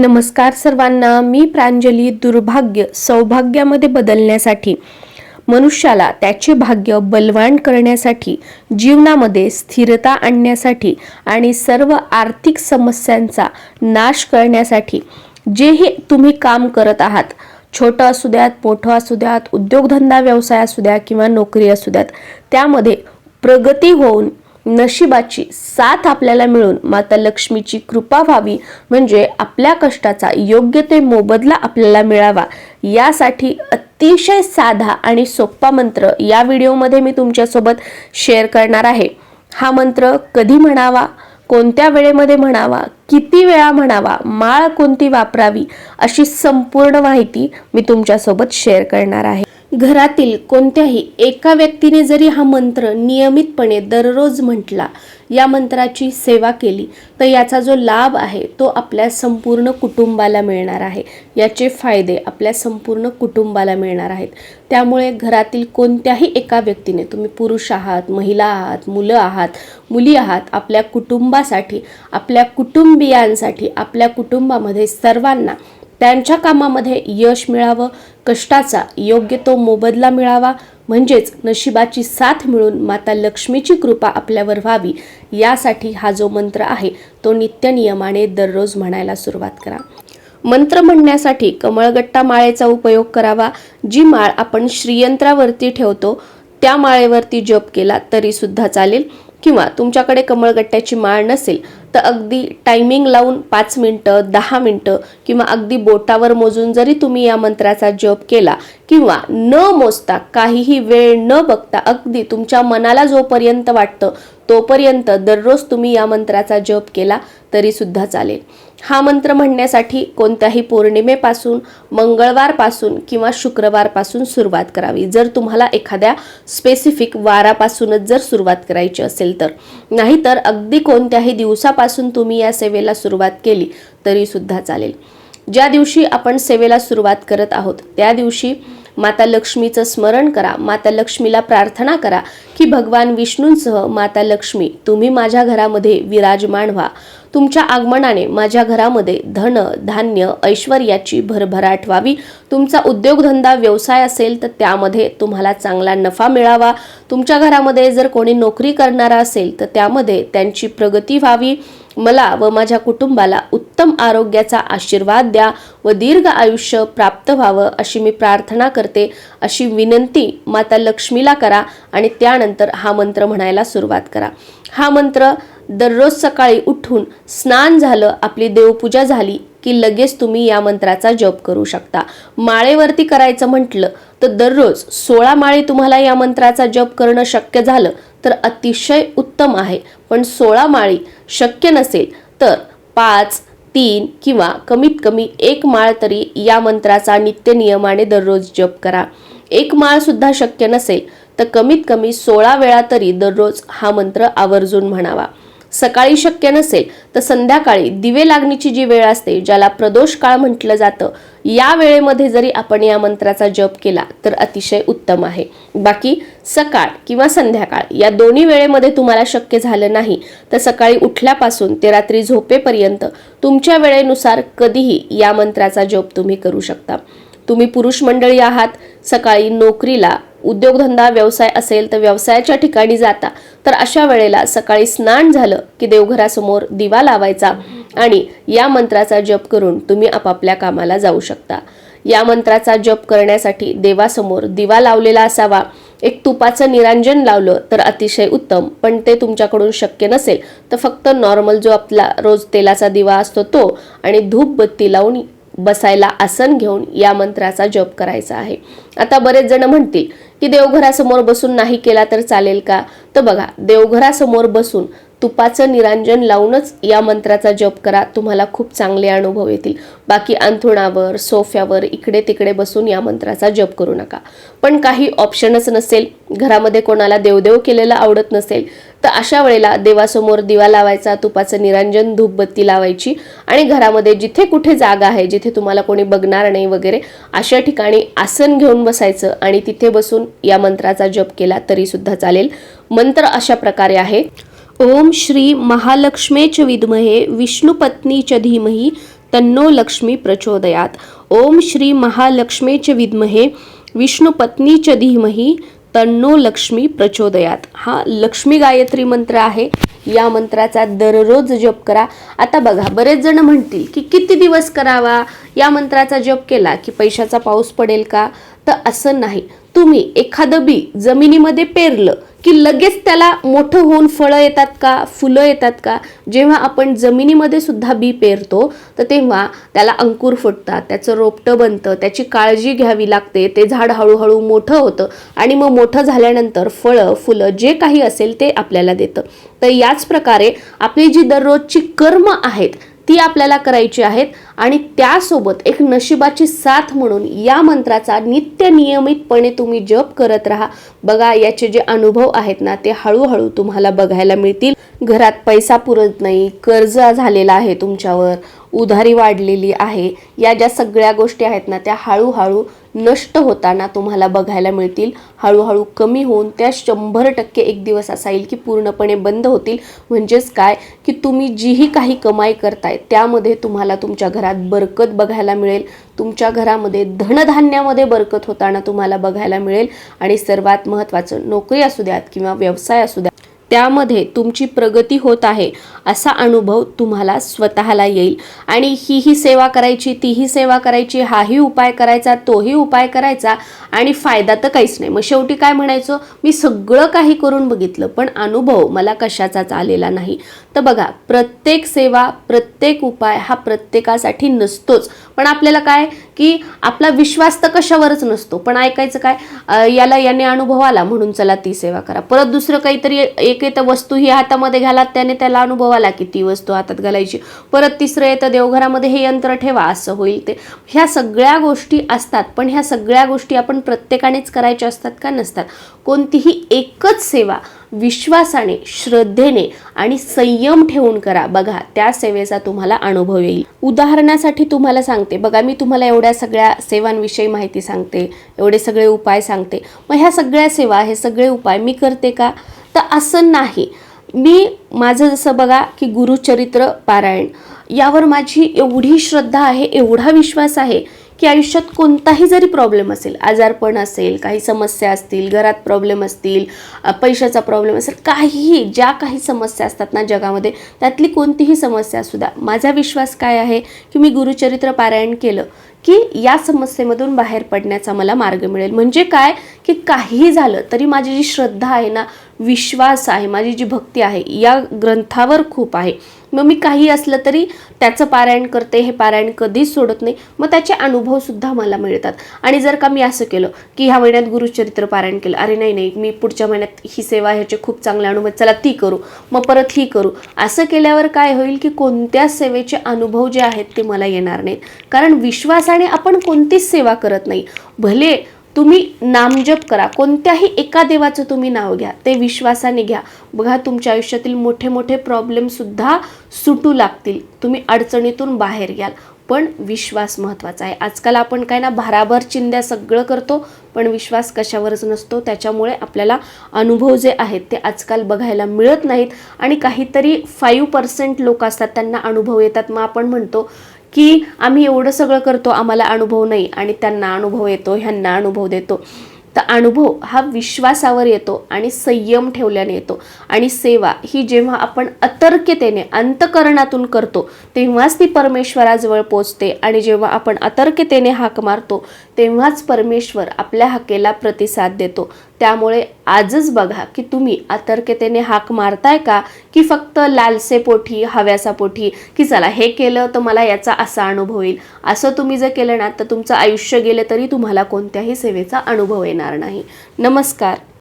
नमस्कार सर्वांना मी प्रांजली दुर्भाग्य सौभाग्यामध्ये बदलण्यासाठी मनुष्याला त्याचे भाग्य बलवान करण्यासाठी जीवनामध्ये स्थिरता आणण्यासाठी आणि सर्व आर्थिक समस्यांचा नाश करण्यासाठी जेही तुम्ही काम करत आहात छोटं असू द्यात मोठं असू द्यात उद्योगधंदा व्यवसाय असू द्या किंवा नोकरी असू द्यात त्यामध्ये प्रगती होऊन नशिबाची साथ आपल्याला मिळून माता लक्ष्मीची कृपा व्हावी म्हणजे आपल्या कष्टाचा योग्य ते मोबदला आपल्याला मिळावा यासाठी अतिशय साधा आणि सोपा मंत्र या व्हिडिओमध्ये मी तुमच्यासोबत शेअर करणार आहे. हा मंत्र कधी म्हणावा कोणत्या वेळेमध्ये म्हणावा किती वेळा म्हणावा माळ कोणती वापरावी अशी संपूर्ण माहिती मी तुमच्यासोबत शेअर करणार आहे. घरातील कोणत्याही एका व्यक्तीने जरी हा मंत्र नियमितपणे दररोज म्हटला या मंत्राची सेवा केली तर याचा जो लाभ आहे तो आपल्या संपूर्ण कुटुंबाला मिळणार आहे. याचे फायदे आपल्या संपूर्ण कुटुंबाला मिळणार आहेत. त्यामुळे घरातील कोणत्याही एका व्यक्तीने तुम्ही पुरुष आहात महिला आहात मुलं आहात मुली आहात आपल्या कुटुंबासाठी आपल्या कुटुंबियांसाठी आपल्या कुटुंबामध्ये सर्वांना त्यांच्या कामामध्ये यश मिळावं कष्टाचा योग्य तो मोबदला मिळावा म्हणजेच नशिबाची साथ मिळून माता लक्ष्मीची कृपा आपल्यावर व्हावी यासाठी हा जो मंत्र आहे तो नित्य नियमाने दररोज म्हणायला सुरुवात करा. मंत्र म्हणण्यासाठी कमळगट्टा माळेचा उपयोग करावा जी माळ आपण श्रीयंत्रावरती ठेवतो त्या माळेवरती जप केला तरी सुद्धा चालेल. किंवा तुमच्याकडे कमळगट्ट्याची माळ नसेल तर अगदी टायमिंग लावून पाच मिनटं दहा मिनटं किंवा अगदी बोटावर मोजून जरी तुम्ही या मंत्राचा जप केला किंवा न मोजता काहीही वेळ न बघता अगदी तुमच्या मनाला जोपर्यंत वाटतं तोपर्यंत दररोज तुम्ही या मंत्राचा जप केला तरी सुद्धा चालेल. हा मंत्र म्हणण्यासाठी कोणत्याही पौर्णिमेपासून मंगळवारपासून किंवा शुक्रवारपासून सुरुवात करावी. जर तुम्हाला एखाद्या स्पेसिफिक वारापासूनच जर सुरुवात करायची असेल तर. नाहीतर अगदी कोणत्याही दिवसापासून तुम्ही या सेवेला सुरुवात केली तरीसुद्धा चालेल. ज्या दिवशी आपण सेवेला सुरुवात करत आहोत त्या दिवशी माता लक्ष्मीचं स्मरण करा माता लक्ष्मीला प्रार्थना करा की भगवान विष्णूंसह माता लक्ष्मी तुम्ही माझ्या घरामध्ये विराजमान व्हा. तुमच्या आगमनाने माझ्या घरामध्ये धन धान्य ऐश्वर्याची भरभराट व्हावी. तुमचा उद्योगधंदा व्यवसाय असेल तर त्यामध्ये तुम्हाला चांगला नफा मिळावा. तुमच्या घरामध्ये जर कोणी नोकरी करणारा असेल तर त्यामध्ये त्यांची प्रगती व्हावी. मला व माझ्या कुटुंबाला उत्तम आरोग्याचा आशीर्वाद द्या. व दीर्घ आयुष्य प्राप्त व्हावं अशी मी प्रार्थना करते अशी विनंती माता लक्ष्मीला करा आणि त्यानंतर हा मंत्र म्हणायला सुरुवात करा. हा मंत्र दररोज सकाळी उठून स्नान झालं आपली देवपूजा झाली की लगेच तुम्ही या मंत्राचा जप करू शकता. माळेवरती करायचं म्हटलं तर दररोज सोळा माळी तुम्हाला या मंत्राचा जप करणं शक्य झालं तर अतिशय उत्तम आहे. पण सोळा माळी शक्य नसेल तर पाच तीन किंवा कमीत कमी एक माळ तरी या मंत्राचा नित्य नियमाने दररोज जप करा. एक माळ सुद्धा शक्य नसेल तर कमीत कमी सोळा वेळा तरी दररोज हा मंत्र आवर्जून म्हणावा. सकाळी शक्य नसेल तर संध्याकाळी दिवे लागणीची जी वेळ असते ज्याला प्रदोष काळ म्हटलं जातं या वेळेमध्ये जरी आपण या मंत्राचा जप केला तर अतिशय उत्तम आहे. बाकी सकाळ किंवा संध्याकाळ या दोन्ही वेळेमध्ये तुम्हाला शक्य झालं नाही तर सकाळी उठल्यापासून ते रात्री झोपेपर्यंत तुमच्या वेळेनुसार कधीही या मंत्राचा जप तुम्ही करू शकता. तुम्ही पुरुष मंडळी आहात सकाळी नोकरीला उद्योगधंदा व्यवसाय असेल तर व्यवसायाच्या ठिकाणी जाता तर अशा वेळेला सकाळी स्नान झालं की देवघरासमोर दिवा लावायचा आणि या मंत्राचा जप करून तुम्ही आपापल्या कामाला जाऊ शकता. या मंत्राचा जप करण्यासाठी देवासमोर दिवा लावलेला असावा. एक तुपाचं निरांजन लावलं तर अतिशय उत्तम पण ते तुमच्याकडून शक्य नसेल तर फक्त नॉर्मल जो आपला रोज तेलाचा दिवा असतो तो आणि धूप बत्ती लावून बसायला आसन घेऊन या मंत्राचा जप करायचा आहे. आता बरेच जण म्हणतील की देवघरासमोर बसून नाही केला तर चालेल का? तर बघा देवघरासमोर बसून तुपाचं निरांजन लावूनच या मंत्राचा जप करा. तुम्हाला खूप चांगले अनुभव येतील. बाकी अंथरुणावर सोफ्यावर इकडे तिकडे बसून या मंत्राचा जप करू नका. पण काही ऑप्शनच नसेल. घरामध्ये कोणाला देवदेव केलेलं आवडत नसेल तर अशा वेळेला देवासमोर दिवा लावायचा तुपाचं निरांजन धूपबत्ती लावायची आणि घरामध्ये जिथे कुठे जागा आहे जिथे तुम्हाला कोणी बघणार नाही वगैरे अशा ठिकाणी आसन घेऊन बसायचं आणि तिथे बसून या मंत्राचा जप केला तरी सुद्धा चालेल. मंत्र अशा प्रकारे आहे. ओम श्री महालक्ष्मे च विद्महे विष्णुपत्नी च धीमहि तन्नो लक्ष्मी प्रचोदयात. ओम श्री महालक्ष्मेच विद्महे विष्णुपत्नी च धीमही तन्नो लक्ष्मी प्रचोदयात. हा लक्ष्मी गायत्री मंत्र आहे. या मंत्राचा दररोज जप करा. आता बघा बरेच जण म्हणतील की किती दिवस करावा? या मंत्राचा जप केला की पैशाचा पाऊस पडेल का? तर असं नाही. तुम्ही एखादं बी जमिनीमध्ये पेरलं की लगेच त्याला मोठं होऊन फळं येतात का फुलं येतात का? जेव्हा आपण जमिनीमध्ये सुद्धा बी पेरतो तर तेव्हा त्याला अंकुर फुटतात त्याचं रोपटं बनतं त्याची काळजी घ्यावी लागते ते झाड हळूहळू मोठं होतं आणि मग मोठं झाल्यानंतर फळं फुलं जे काही असेल ते आपल्याला देतं. तर याच प्रकारे आपली जी दररोजची कर्म आहेत ती आपल्याला करायची आहेत आणि त्यासोबत एक नशिबाची साथ म्हणून या मंत्राचा नित्य नियमितपणे तुम्ही जप करत राहा. बघा याचे जे अनुभव आहेत ना ते हळूहळू तुम्हाला बघायला मिळतील. घरात पैसा पुरत नाही कर्ज झालेला आहे तुमच्यावर. उधारी वाढलेली आहे. या ज्या सगळ्या गोष्टी आहेत ना त्या हळूहळू नष्ट होताना तुम्हाला बघायला मिळतील. हळूहळू कमी होऊन त्या शंभर टक्के एक दिवस असा येईल की पूर्णपणे बंद होतील. म्हणजेच काय? की तुम्ही जीही काही कमाई करताय त्यामध्ये तुम्हाला तुमच्या घरात बरकत बघायला मिळेल. तुमच्या घरामध्ये धनधान्यामध्ये बरकत होताना तुम्हाला बघायला मिळेल. आणि सर्वात महत्त्वाचं नोकरी असू द्यात किंवा व्यवसाय असू द्यात त्यामध्ये तुमची प्रगती होत आहे असा अनुभव तुम्हाला स्वतःला येईल. आणि ही ही सेवा करायची तीही सेवा करायची हाही उपाय करायचा तोही उपाय करायचा आणि फायदा तर काहीच नाही. मग शेवटी काय म्हणायचं? मी सगळं काही करून बघितलं पण अनुभव मला कशाचाच आलेला नाही. तर बघा प्रत्येक सेवा प्रत्येक उपाय हा प्रत्येकासाठी नसतोच. पण आपल्याला काय? की आपला विश्वास तर कशावरच नसतो. पण ऐकायचं काय? याला याने अनुभव आला म्हणून चला ती सेवा करा. परत दुसरं काहीतरी एक येतं वस्तू ही हातामध्ये घाला त्याने त्याला अनुभव आला की ती वस्तू हातात घालायची. परत तिसरं येतं देवघरामध्ये हे यंत्र ठेवा असं होईल ते. ह्या सगळ्या गोष्टी असतात पण ह्या सगळ्या गोष्टी आपण प्रत्येकानेच करायच्या असतात का नसतात? कोणतीही एकच सेवा विश्वासाने श्रद्धेने आणि संयम ठेवून करा. बघा त्या सेवेचा तुम्हाला अनुभव येईल. उदाहरणासाठी तुम्हाला सांगते. बघा मी तुम्हाला एवढ्या सगळ्या सेवांविषयी माहिती सांगते. एवढे सगळे उपाय सांगते. मग ह्या सगळ्या सेवा हे सगळे उपाय मी करते का? तर असं नाही. मी माझं जसं बघा की गुरुचरित्र पारायण यावर माझी एवढी श्रद्धा आहे एवढा विश्वास आहे की आयुष्यात कोणताही जरी प्रॉब्लेम असेल आजारपण असेल काही समस्या असतील घरात प्रॉब्लेम असतील पैशाचा प्रॉब्लेम असेल काहीही ज्या काही समस्या असतात ना जगामध्ये त्यातली कोणतीही समस्या असू द्या. माझा विश्वास काय आहे की मी गुरुचरित्र पारायण केलं की या समस्येमधून बाहेर पडण्याचा मला मार्ग मिळेल. म्हणजे काय? की काहीही झालं तरी माझी जी श्रद्धा आहे ना विश्वास आहे माझी जी भक्ती आहे या ग्रंथावर खूप आहे. मग मी काही असलं तरी त्याचं पारायण करते हे पारायण कधीच सोडत नाही. मग त्याचे अनुभवसुद्धा मला मिळतात. आणि जर का मी असं केलं की ह्या महिन्यात गुरुचरित्र पारायण केलं अरे नाही नाही मी पुढच्या महिन्यात ही सेवा ह्याचे खूप चांगले अनुभव चला ती करू. मग परत ही करू. असं केल्यावर काय होईल की कोणत्या सेवेचे अनुभव जे आहेत ते मला येणार नाहीत. कारण विश्वास माणसाने आपण कोणतीच सेवा करत नाही. भले तुम्ही नामजप करा कोणत्याही एका देवाचं तुम्ही नाव घ्या ते विश्वासाने घ्या. बघा तुमच्या आयुष्यातील मोठे मोठे प्रॉब्लेमसुद्धा सुटू लागतील. तुम्ही अडचणीतून बाहेर घ्याल पण विश्वास महत्त्वाचा आहे. आजकाल आपण काय ना भाराभर चिंध्या सगळं करतो पण विश्वास कशावरच नसतो. त्याच्यामुळे आपल्याला अनुभव जे आहेत ते आजकाल बघायला मिळत नाहीत. आणि काहीतरी फाईव्ह पर्सेंट लोक असतात त्यांना अनुभव येतात. मग आपण म्हणतो की आम्ही एवढं सगळं करतो आम्हाला अनुभव नाही आणि त्यांना अनुभव येतो ह्यांना अनुभव देतो. तर अनुभव हा विश्वासावर येतो आणि संयम ठेवल्याने येतो. आणि सेवा ही जेव्हा आपण अतर्क्यतेने अंतकरणातून करतो तेव्हाच ती परमेश्वराजवळ पोचते आणि जेव्हा आपण अतर्क्यतेने हाक मारतो तेव्हाच परमेश्वर आपल्या हाकेला प्रतिसाद देतो. त्यामुळे आजच बघा की तुम्ही आतर्कतेने हाक मारताय का? की फक्त लालसे पोठी हव्यासा पोठी की चला हे केलं तर मला याचा असा अनुभव येईल. असं तुम्ही जर केलं ना तर तुमचं आयुष्य गेलं तरी तुम्हाला कोणत्याही सेवेचा अनुभव येणार नाही. नमस्कार.